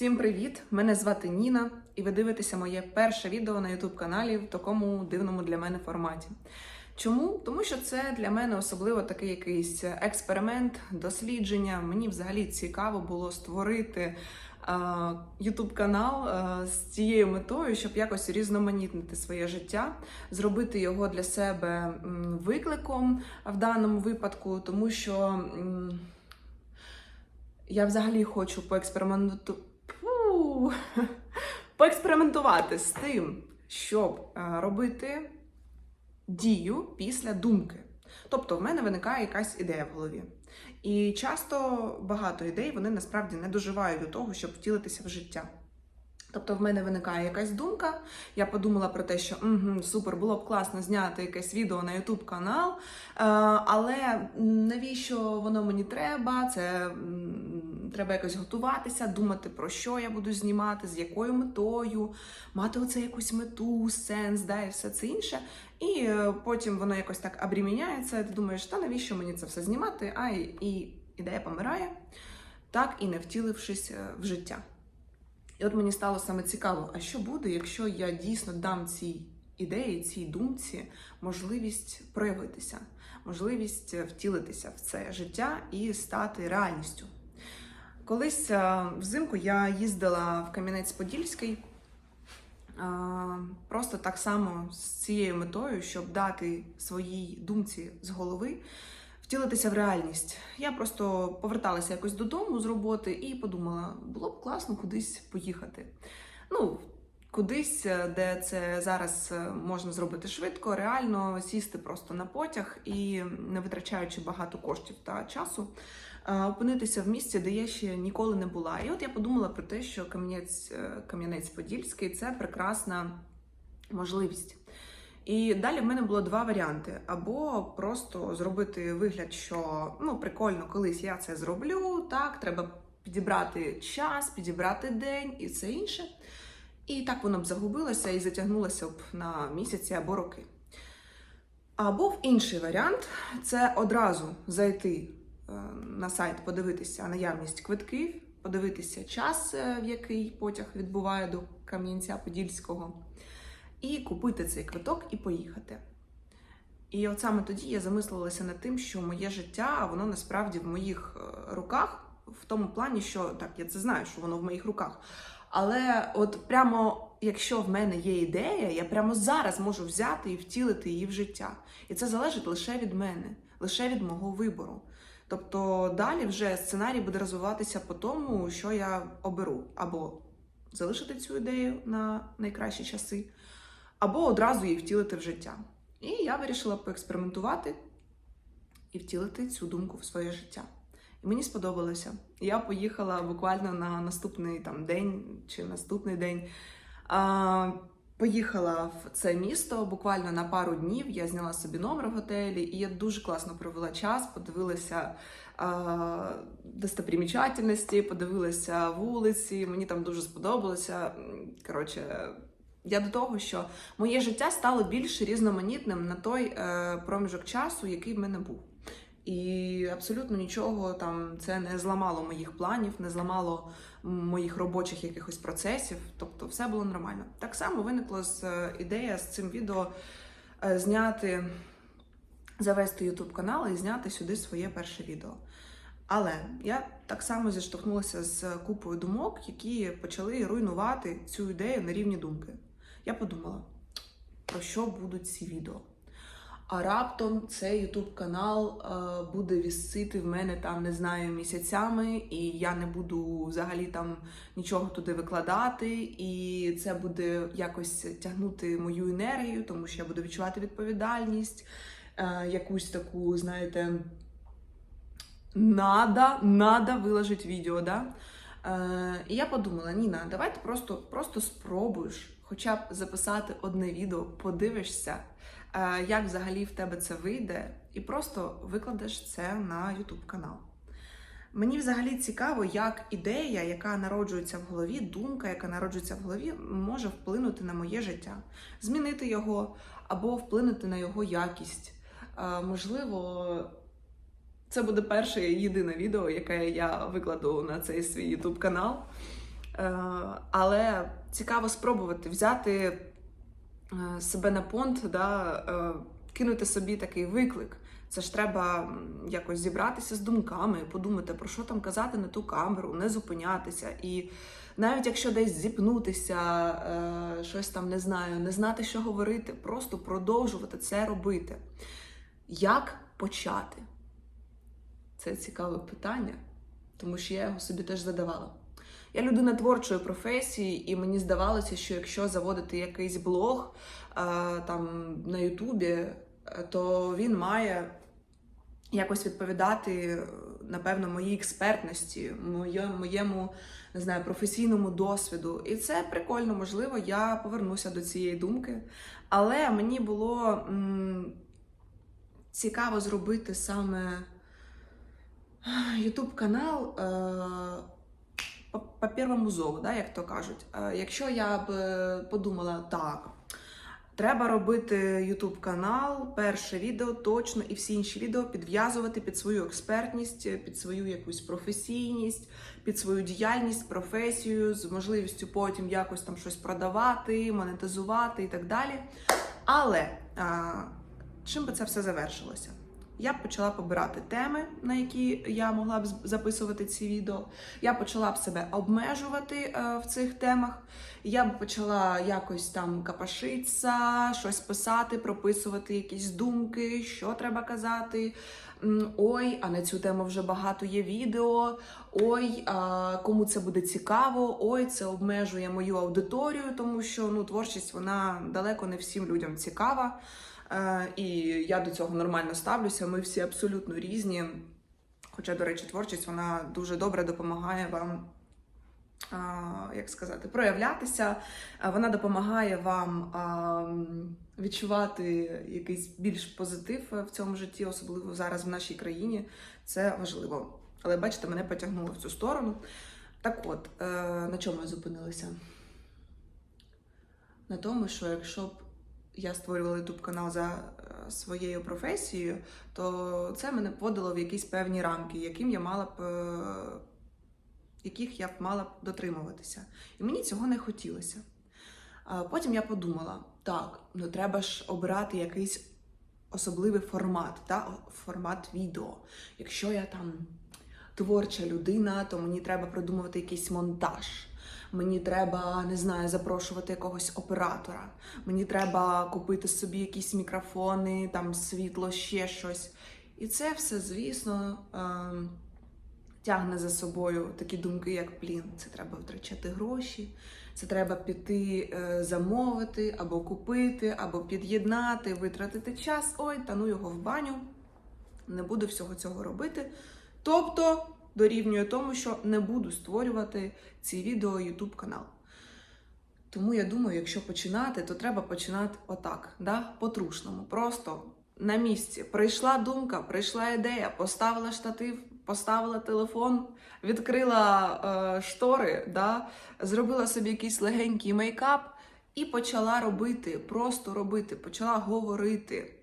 Всім привіт! Мене звати Ніна, і ви дивитеся моє перше відео на youtube каналі в такому дивному для мене форматі. Чому? Тому що це для мене особливо такий якийсь експеримент, дослідження. Мені взагалі цікаво було створити youtube канал е, з цією метою, щоб якось різноманітнити своє життя, зробити його для себе викликом в даному випадку, тому що. я взагалі хочу поексперименту... Поекспериментувати з тим, щоб е, робити дію після думки. Тобто, в мене виникає якась ідея в голові. І часто багато ідей вони насправді не доживають до того, щоб втілитися в життя. Тобто в мене виникає якась думка. Я подумала про те, що угу, супер, було б класно зняти якесь відео на YouTube канал, е, але навіщо воно мені треба? Це треба якось готуватися, думати про що я буду знімати, з якою метою, мати оце якусь мету, сенс, да, і все це інше. І е, потім воно якось так обріміняється. Ти думаєш, та навіщо мені це все знімати? А і, і ідея помирає, так і не втілившись е, в життя. І от мені стало саме цікаво, а що буде, якщо я дійсно дам цій ідеї, цій думці можливість проявитися, можливість втілитися в це життя і стати реальністю. Колись е, взимку я їздила в Кам'янець-Подільський е, просто так само з цією метою, щоб дати своїй думці з голови втілитися в реальність. Я просто поверталася якось додому з роботи і подумала, було б класно кудись поїхати. Ну, кудись, е, де це зараз е, можна зробити швидко, реально сісти просто на потяг і, не витрачаючи багато коштів та часу, е, опинитися в місці, де я ще ніколи не була. І от я подумала про те, що Кам'янець Кам'янець-Подільський це прекрасна можливість. І далі в мене було два варіанти: або просто зробити вигляд, що ну прикольно, колись я це зроблю. Так, треба підібрати час, підібрати день і все інше. І так воно б загубилося і затягнулося б на місяці або роки. Або в інший варіант це одразу зайти е, на сайт, подивитися наявність квитків, подивитися час, е, в який потяг відбуває до Кам'янця-Подільського і купити цей квиток і поїхати. І от саме тоді я замислилася над тим, що моє життя, воно насправді в моїх е, руках, в тому плані, що так, я це знаю, що воно в моїх руках. Але от прямо якщо в мене є ідея, я прямо зараз можу взяти і втілити її в життя. І це залежить лише від мене, лише від мого вибору. Тобто далі вже сценарій буде розвиватися по тому, що я оберу, або залишити цю ідею на найкращі часи, або одразу її втілити в життя. І я вирішила поекспериментувати і втілити цю думку в своє життя. І мені сподобалося. Я поїхала буквально на наступний там день чи наступний день. А, Поїхала в це місто буквально на пару днів. Я зняла собі номер в готелі, і я дуже класно провела час. Подивилася а, достопримічательності, подивилася вулиці. Мені там дуже сподобалося. Коротше, я до того, що моє життя стало більш різноманітним на той е, проміжок часу, який в мене був. І абсолютно нічого там це не зламало моїх планів, не зламало моїх робочих якихось процесів. Тобто, все було нормально. Так само виникла з е, ідея з цим відео е, зняти, завести YouTube канал і зняти сюди своє перше відео. Але я так само зіштовхнулася з купою думок, які почали руйнувати цю ідею на рівні думки. Я подумала, про що будуть ці відео. А раптом цей ютуб канал е, буде вісити в мене там, не знаю, місяцями, і я не буду взагалі там нічого туди викладати, і це буде якось тягнути мою енергію, тому що я буду відчувати відповідальність, е, якусь таку, знаєте, надо, надо виложити відео. Да? Е, і я подумала: Ніна, давай ти просто, просто спробуєш хоча б записати одне відео, подивишся, як взагалі в тебе це вийде, і просто викладеш це на YouTube канал. Мені взагалі цікаво, як ідея, яка народжується в голові, думка, яка народжується в голові, може вплинути на моє життя, змінити його або вплинути на його якість. Е, можливо, це буде перше і єдине відео, яке я викладу на цей свій YouTube канал. Е, але цікаво спробувати взяти е, себе на понт, да, е, кинути собі такий виклик. Це ж треба якось зібратися з думками, подумати, про що там казати на ту камеру, не зупинятися. І навіть якщо десь зіпнутися, е, щось там не знаю, не знати, що говорити, просто продовжувати це робити. Як почати? Це цікаве питання, тому що я його собі теж задавала. Я людина творчої професії, і мені здавалося, що якщо заводити якийсь блог е, там на Ютубі, е, то він має якось відповідати, е, напевно, моїй експертності, моєму не знаю, професійному досвіду. І це прикольно, можливо, я повернуся до цієї думки. Але мені було м, цікаво зробити саме YouTube канал. Е, по, по первому зову, да, як то кажуть. Е, Якщо я б е, подумала так, треба робити YouTube канал, перше відео точно, і всі інші відео підв'язувати під свою експертність, під свою якусь професійність, під свою діяльність, професію, з можливістю потім якось там щось продавати, монетизувати і так далі. Але а, чим би це все завершилося? Я почала побирати теми, на які я могла б записувати ці відео. Я почала б себе обмежувати е, в цих темах. Я б почала якось там капашитися, щось писати, прописувати якісь думки, що треба казати. Ой, а на цю тему вже багато є відео. Ой, а кому це буде цікаво. Ой, це обмежує мою аудиторію, тому що ну творчість вона далеко не всім людям цікава. Е, І я до цього нормально ставлюся. Ми всі абсолютно різні. Хоча, до речі, творчість вона дуже добре допомагає вам, як сказати, проявлятися. Вона допомагає вам відчувати якийсь більш позитив в цьому житті, особливо зараз в нашій країні. Це важливо. Але бачите, мене потягнуло в цю сторону. Так от, е, на чому я зупинилася? На тому, що якщо б я створювала YouTube канал за е, своєю професією, то це мене вводило в якісь певні рамки, яким я мала б, е, яких я б мала б дотримуватися. І мені цього не хотілося. Потім я подумала: так, ну треба ж обирати якийсь особливий формат, та? формат відео. Якщо я там творча людина, то мені треба придумувати якийсь монтаж. Мені треба, не знаю, запрошувати якогось оператора. Мені треба купити собі якісь мікрофони, там світло, ще щось. І це все, звісно, ем, тягне за собою такі думки, як блін, це треба втрачати гроші, це треба піти е, замовити, або купити, або під'єднати, витратити час. Ой, та ну його в баню. Не буду всього цього робити. Тобто дорівнює тому, що не буду створювати ці відео YouTube канал. Тому я думаю, якщо починати, то треба починати отак, да? по-трушному. Просто на місці. Прийшла думка, прийшла ідея, поставила штатив, поставила телефон, відкрила е, штори, да? зробила собі якийсь легенький мейкап і почала робити, просто робити, почала говорити.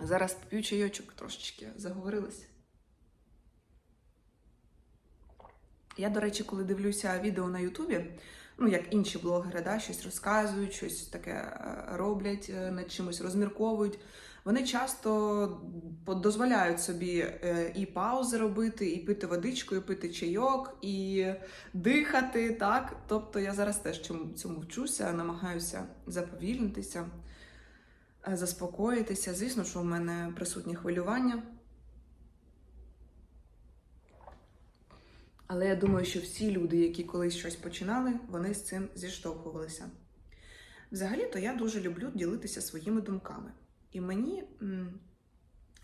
Зараз поп'ю чайочок трошечки, заговорилась. Я, до речі, коли дивлюся відео на Ютубі, ну як інші блогери, да, щось розказують, щось таке е, роблять, е, над чимось розмірковують. Вони часто дозволяють собі е, і паузи робити, і пити водичку, і пити чайок, і дихати. Так, тобто я зараз теж цьому, вчуся, намагаюся заповільнитися, заспокоїтися. Звісно, що в мене присутні хвилювання. Але я думаю, що всі люди, які колись щось починали, вони з цим зіштовхувалися. Взагалі-то я дуже люблю ділитися своїми думками. І мені м,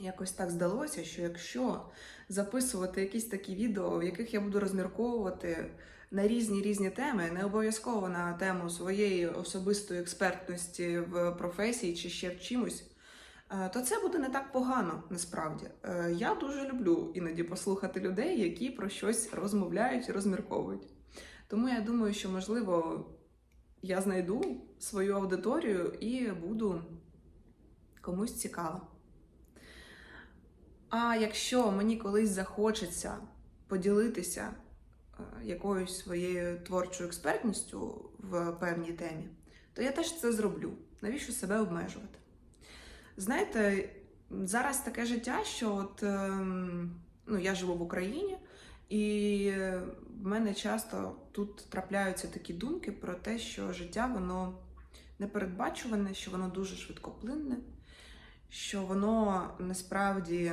якось так здалося, що якщо записувати якісь такі відео, в яких я буду розмірковувати на різні різні теми, не обов'язково на тему своєї особистої експертності в професії чи ще в чимось, то це буде не так погано насправді. Е, Я дуже люблю іноді послухати людей, які про щось розмовляють і розмірковують. Тому я думаю, що можливо я знайду свою аудиторію і буду комусь цікаво. А якщо мені колись захочеться поділитися е, якоюсь своєю творчою експертністю в певній темі, то я теж це зроблю. Навіщо себе обмежувати? Знаєте, зараз таке життя, що от, ем, ну, я живу в Україні, і в мене часто тут трапляються такі думки про те, що життя воно непередбачуване, що воно дуже швидкоплинне, що воно насправді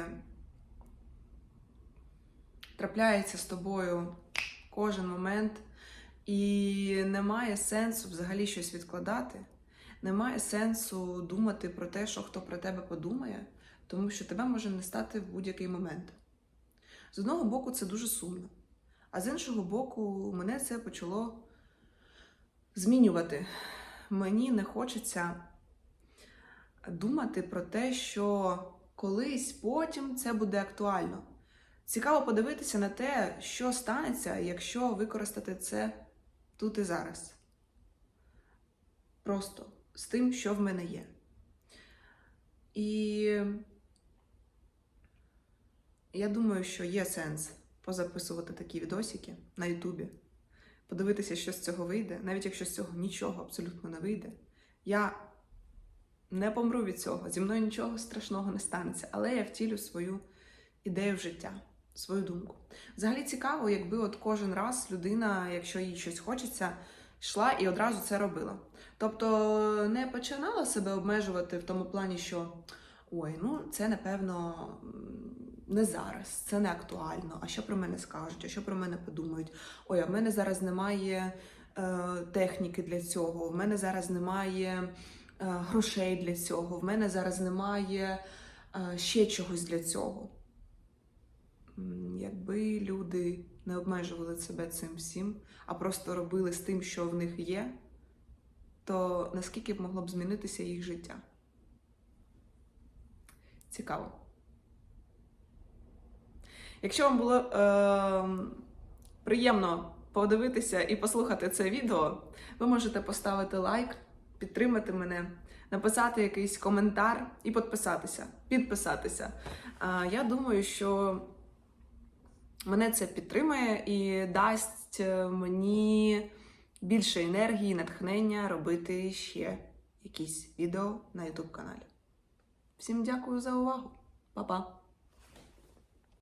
трапляється з тобою кожен момент, і немає сенсу взагалі щось відкладати. Немає сенсу думати про те, що хто про тебе подумає, тому що тебе може не стати в будь-який момент. З одного боку, це дуже сумно, а з іншого боку, мене це почало змінювати. Мені не хочеться думати про те, що колись потім це буде актуально. Цікаво подивитися на те, що станеться, якщо використати це тут і зараз. Просто з тим, що в мене є. І я думаю, що є сенс позаписувати такі відосики на Ютубі, подивитися, що з цього вийде, навіть якщо з цього нічого абсолютно не вийде. Я не помру від цього, зі мною нічого страшного не станеться, але я втілю свою ідею життя, свою думку. Взагалі цікаво, якби от кожен раз людина, якщо їй щось хочеться, йшла і одразу це робила. Тобто не починала себе обмежувати в тому плані, що ой, ну це напевно не зараз, це не актуально. А що про мене скажуть, а що про мене подумають? Ой, а в мене зараз немає е, техніки для цього, в мене зараз немає е, грошей для цього, в мене зараз немає е, ще чогось для цього. Якби люди не обмежували себе цим всім, а просто робили з тим, що в них є, то наскільки б могло б змінитися їх життя? Цікаво. Якщо вам було е, приємно подивитися і послухати це відео, ви можете поставити лайк, підтримати мене, написати якийсь коментар і підписатися. підписатися. Е, я думаю, що мене це підтримує і дасть е, мені більше енергії, натхнення робити ще якісь відео на YouTube каналі. Всім дякую за увагу. Па-па!